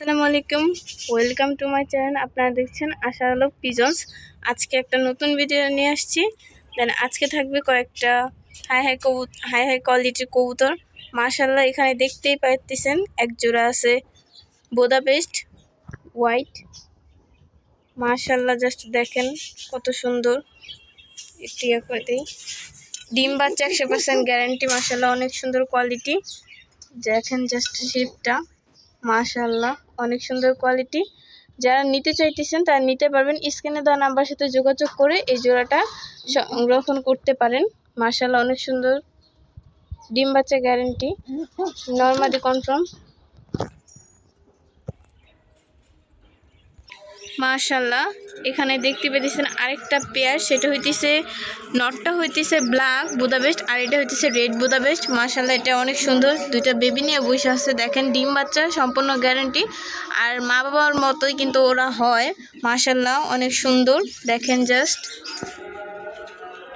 আসসালামু আলাইকুম। Welcome to my channel আপনারা দেখছেন আশা হলো পিজন্স আজকে একটা নতুন ভিডিও নিয়ে আসছি। দেন আজকে থাকবে কয়েকটা হাই হাই কবু হাই হাই কোয়ালিটির কবুতর। মাশাল্লাহ এখানে দেখতেই পাইতেছেন, এক জোড়া আছে বোদা পেস্ট হোয়াইট মাশাল্লাহ জাস্ট দেখেন কত সুন্দর। এটি করে ডিম বাচ্চা একশো পার্সেন্ট গ্যারান্টি মাশাল্লাহ অনেক সুন্দর কোয়ালিটি দেখেন জাস্ট শেপটা মাশাল্লাহ অনেক সুন্দর কোয়ালিটি যারা নিতে চাইতেছেন, তারা নিতে পারবেন। স্ক্রিনে দেওয়া নাম্বার সাথে যোগাযোগ করে এই জোড়াটা সংরক্ষণ করতে পারেন। মার্শাল অনেক সুন্দর। ডিম বাচ্চা গ্যারেন্টি নর্মালি কনফার্ম মাশাল্লাহ এখানে দেখতে পেতেছেন আরেকটা পেয়ার সেটা হইতেছে নটটা হইতেছে ব্ল্যাক বুদাবেস্ট আর এটা হইতেছে রেড বুদাবেস্ট মাশাল্লাহ এটা অনেক সুন্দর, দুইটা বেবি নিয়ে বসে আছে। দেখেন, ডিম বাচ্চা, সম্পূর্ণ গ্যারান্টি আর মা বাবার মতোই কিন্তু ওরা হয়। মাশাল্লাহ অনেক সুন্দর। দেখেন জাস্ট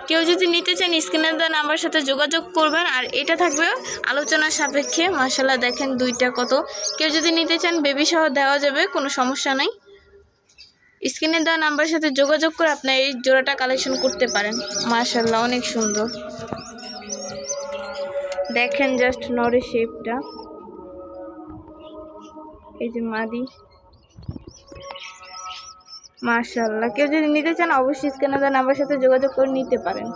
কেউ যদি নিতে চান স্ক্রিনের দেওয়া নাম্বার সাথে যোগাযোগ করবেন। আর এটা থাকবে আলোচনার সাপেক্ষে। মাশাল্লাহ দেখেন দুইটা কত। কেউ যদি নিতে চান বেবি সহ দেওয়া যাবে, কোনো সমস্যা নাই। স্ক্রিনে দেওয়া নাম্বারের সাথে যোগাযোগ করে আপনার এই জোড়াটা কালেকশন করতে পারেন। মার্শাল্লাহ অনেক সুন্দর। দেখেন জাস্ট নরের শেপটা এই যে মাদি। মার্শাল্লাহ কেউ যদি নিতে চান, অবশ্যই স্ক্রিনে দেওয়া নাম্বারের সাথে যোগাযোগ করে নিতে পারেন।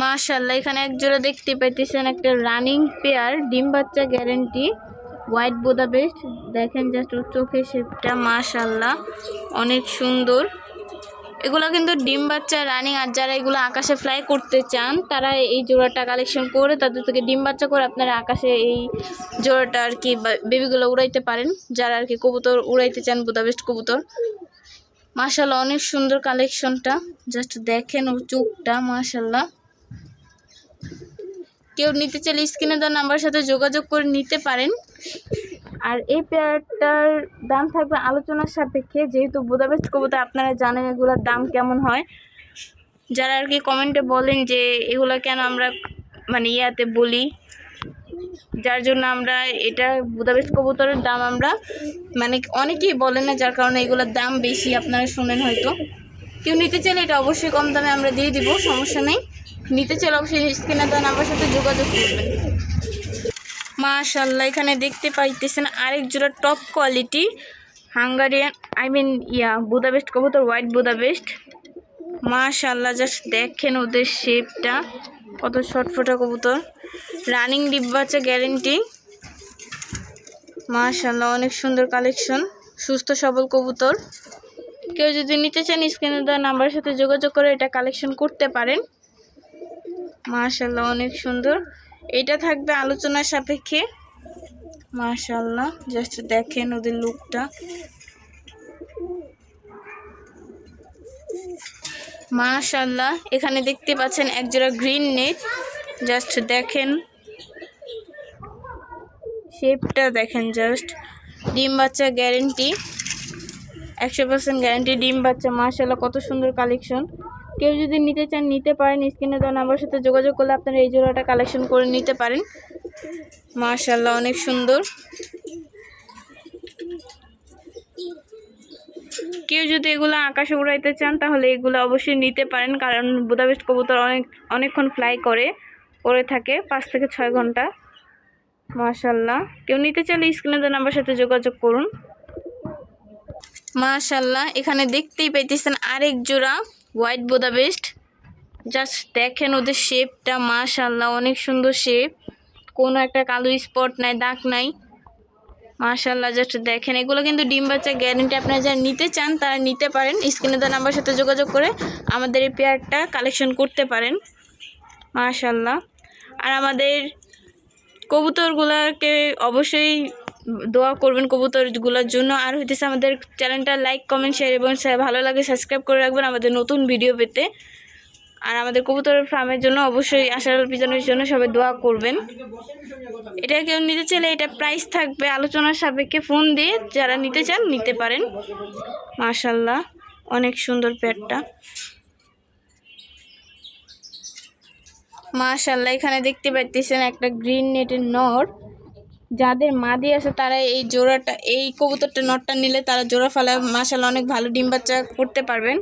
মার্শাল্লাহ এখানে এক জোড়া দেখতে পাইতেছেন একটা রানিং পেয়ার ডিম বাচ্চা গ্যারেন্টি হোয়াইট বোদা বেস্ট দেখেন জাস্ট ওর চোখের শেপটা মাশাল্লাহ অনেক সুন্দর। এগুলো কিন্তু ডিম বাচ্চা রানিং আর যারা এগুলো আকাশে ফ্লাই করতে চান, তারা এই জোড়াটা কালেকশন করে তাদের থেকে ডিম বাচ্চা করে আপনারা আকাশে এই জোড়াটা আর কি বেবিগুলো উড়াইতে পারেন। যারা আর কি কবুতর উড়াইতে চান বুদাবেস্ট কবুতর। মাশাল্লাহ অনেক সুন্দর কালেকশনটা জাস্ট দেখেন ওর চোখটা মাশাল্লাহ কেউ নিতে চাইলে স্ক্রিনে দেওয়া নাম্বার সাথে যোগাযোগ করে নিতে পারেন। আর এই পেয়ারটার দাম থাকবে আলোচনার সাপেক্ষে, যেহেতু বুদাবেস্ট কবুতর, আপনারা জানেন এগুলোর দাম কেমন হয়। যারা আর কি কমেন্টে বলেন যে এগুলো কেন আমরা মানে ইয়াতে বলি, যার জন্য আমরা এটা বুদাবেস্ট কবুতরের দাম আমরা মানে অনেকেই বলেন না, যার কারণে এগুলোর দাম বেশি আপনারা শুনেন হয়তো। কেউ নিতে চাইলে এটা অবশ্যই কম দামে আমরা দিয়ে দিব, সমস্যা নেই। নিতে চাইলে অবশ্যই স্ক্রিনে দেওয়া নাম্বার সাথে যোগাযোগ করবেন। মাশাল্লাহ এখানে দেখতে পাইতেছেন আরেক জোড়া top quality Hungarian I mean yeah Budapest কবুতর হোয়াইট বুদাবেস্ট মাশাল্লাহ জাস্ট দেখেন ওদের শেপটা কত ছটফটা কবুতর। রানিং ডিব্বাচা গ্যারেন্টি মাশাল্লাহ অনেক সুন্দর কালেকশন সুস্থ, সবল কবুতর। কেউ যদি নিতে চান স্ক্রিনে দেওয়া নাম্বারের সাথে যোগাযোগ করে এটা কালেকশন করতে পারেন। মাশাল্লাহ অনেক সুন্দর। এটা থাকবে আলোচনার সাপেক্ষে। মাশাল্লাহ জাস্ট দেখেন ওদের লুকটা মাশাল্লাহ এখানে দেখতে পাচ্ছেন একজোড়া গ্রিন নেট জাস্ট দেখেন। শেপটা দেখেন জাস্ট ডিম বাচ্চা গ্যারেন্টি একশো পার্সেন্ট গ্যারেন্টি ডিম বাচ্চা মাশাল্লাহ কত সুন্দর কালেকশন কেউ যদি নিতে চান, নিতে পারেন। স্ক্রিনে দেওয়া নাম্বার সাথে যোগাযোগ করলে আপনারা এই জোড়াটা কালেকশন করে নিতে পারেন। মাশাল্লাহ অনেক সুন্দর। কেউ যদি এগুলো আকাশে উড়াইতে চান, তাহলে এগুলো অবশ্যই নিতে পারেন। কারণ বুদাবেস্ট কবুতর অনেক, অনেকক্ষণ ফ্লাই করে করে থাকে পাঁচ থেকে ছয় ঘণ্টা। মাশাল্লাহ কেউ নিতে চাইলে স্ক্রিনে দেওয়া নাম্বার সাথে যোগাযোগ করুন। মাশাল্লাহ এখানে দেখতেই পাইতেছেন আরেক জোড়া। হোয়াইট বোদা বেস্ট জাস্ট দেখেন ওদের শেপটা মাশাল্লাহ অনেক সুন্দর শেপ কোনো একটা কালো স্পট নাই, দাগ নাই। মাশাল্লাহ জাস্ট দেখেন। এগুলো কিন্তু ডিম বাচ্চা গ্যারেন্টি আপনারা যারা নিতে চান, তারা নিতে পারেন। স্ক্রিনে দেওয়া নাম্বার সাথে যোগাযোগ করে আমাদের এই পেয়ারটা কালেকশন করতে পারেন। মাশাল্লাহ আর আমাদের কবুতরগুলোকে অবশ্যই দোয়া করবেন কবুতরগুলোর জন্য। আর হইতেছে আমাদের চ্যানেলটা লাইক কমেন্ট শেয়ার এবং ভালো লাগে সাবস্ক্রাইব করে রাখবেন আমাদের নতুন ভিডিও পেতে। আর আমাদের কবুতরের ফার্মের জন্য অবশ্যই আশার পিজনের জন্য সবাই দোয়া করবেন। এটা কেউ নিতে চাইলে এটা প্রাইস থাকবে, আলোচনার সাপেক্ষে ফোন দিয়ে যারা নিতে চান নিতে পারেন। মাশাল্লাহ অনেক সুন্দর পেটটা। মাশাল্লাহ এখানে দেখতে পাইতেছেন একটা গ্রিন নেটের নর। যাদের মাদি আছে, তারা এই জোড়াটা, এই কবুতরটা, নটটা নিলে তারা জোড়া ফেলা মাসাল্লাহ অনেক ভালো ডিম বাচ্চা করতে পারবেন।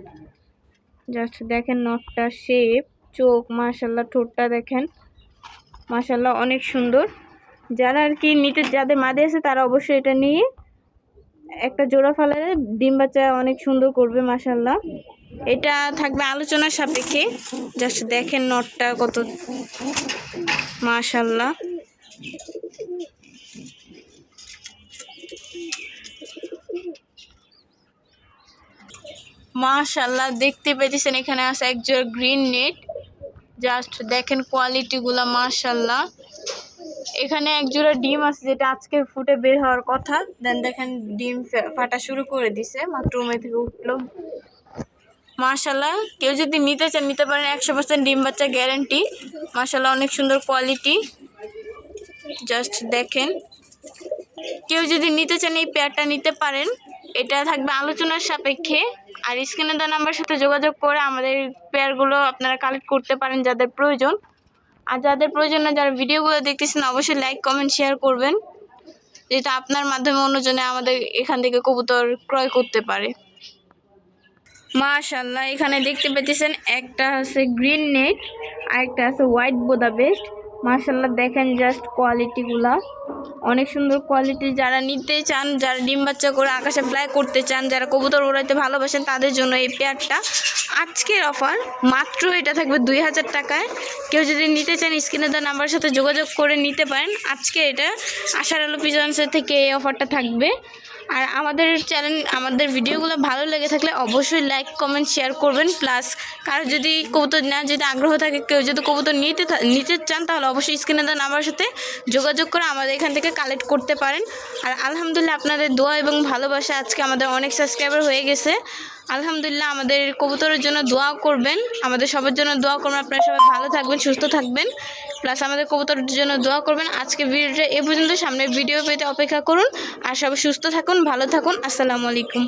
জাস্ট দেখেন নটটা শেপ চোখ মাশাল্লাহ ঠোঁটটা দেখেন। মাশাল্লাহ অনেক সুন্দর। যারা আর কি নিতে, যাদের মাদি আছে, তারা অবশ্যই এটা নিয়ে একটা জোড়া ফালালে ডিম বাচ্চা অনেক সুন্দর করবে মাশাল্লাহ এটা থাকবে আলোচনার সাপেক্ষে। জাস্ট দেখেন নটটা কত মাশাল্লাহ মাশাল্লাহ দেখতে পেয়েছেন এখানে আছে একজোড় গ্রিন নেট জাস্ট দেখেন কোয়ালিটিগুলো মাশাল্লাহ এখানে একজোড়া ডিম আছে যেটা আজকে ফুটে বের হওয়ার কথা। দেন দেখেন ডিম ফাটা শুরু করে দিছে, মাত্র উমে থেকে উঠল। মাশাল্লাহ কেউ যদি নিতে চান, নিতে পারেন একশো পার্সেন্ট ডিম বাচ্চা গ্যারেন্টি মাশাল্লাহ অনেক সুন্দর কোয়ালিটি জাস্ট দেখেন। কেউ যদি নিতে চান, এই পেয়ারটা নিতে পারেন। এটা থাকবে আলোচনার সাপেক্ষে। আর স্ক্রিনে দেওয়া নাম্বার সাথে যোগাযোগ করে আমাদের পেয়ারগুলো আপনারা কালেক্ট করতে পারেন যাদের প্রয়োজন। আর যাদের প্রয়োজন না যারা ভিডিওগুলো দেখতেছেন, অবশ্যই লাইক কমেন্ট শেয়ার করবেন। যেটা আপনার মাধ্যমে অন্যজনে আমাদের এখান থেকে কবুতর ক্রয় করতে পারে। মাশাল্লাহ এখানে দেখতে পেতেছেন একটা আছে গ্রিন নেট আর একটা আছে হোয়াইট বোদা বেস্ট মাশাল্লাহ দেখেন জাস্ট কোয়ালিটিগুলা অনেক সুন্দর কোয়ালিটি যারা নিতে চান, যারা ডিম বাচ্চা করে আকাশে ফ্লাই করতে চান, যারা কবুতর উড়াইতে ভালোবাসেন, তাদের জন্য এই পেয়ারটা আজকের অফার মাত্র এটা থাকবে দুই হাজার টাকায়। কেউ যদি নিতে চান, স্ক্রিনে দেওয়া নাম্বারের সাথে যোগাযোগ করে নিতে পারেন। আজকে এটা আশার আলো পিজন্সের থেকে এই অফারটা থাকবে। আর আমাদের চ্যানেল আমাদের ভিডিওগুলো ভালো লেগে থাকলে অবশ্যই লাইক কমেন্ট শেয়ার করবেন। প্লাস কারও যদি কবুতর না যদি আগ্রহ থাকে, কেউ যদি কবুতর নিতে নিতে চান, তাহলে অবশ্যই স্ক্রিনে দেওয়া নাম্বারের সাথে যোগাযোগ করে আমাদের এখান থেকে কালেক্ট করতে পারেন। আর আলহামদুলিল্লাহ আপনাদের দোয়া এবং ভালোবাসা আজকে আমাদের অনেক সাবস্ক্রাইবার হয়ে গেছে। আলহামদুলিল্লাহ আমাদের কবুতরের জন্য দোয়া করবেন। আমাদের সবার জন্য দোয়া করবেন। আপনারা সবাই ভালো থাকবেন, সুস্থ থাকবেন। প্লাস আমাদের কবুতরের জন্য দোয়া করবেন। আজকে ভিডিওটা এ পর্যন্ত। সামনে ভিডিও পেতে অপেক্ষা করুন। আর সবাই সুস্থ থাকুন, ভালো থাকুন। আসসালামু আলাইকুম।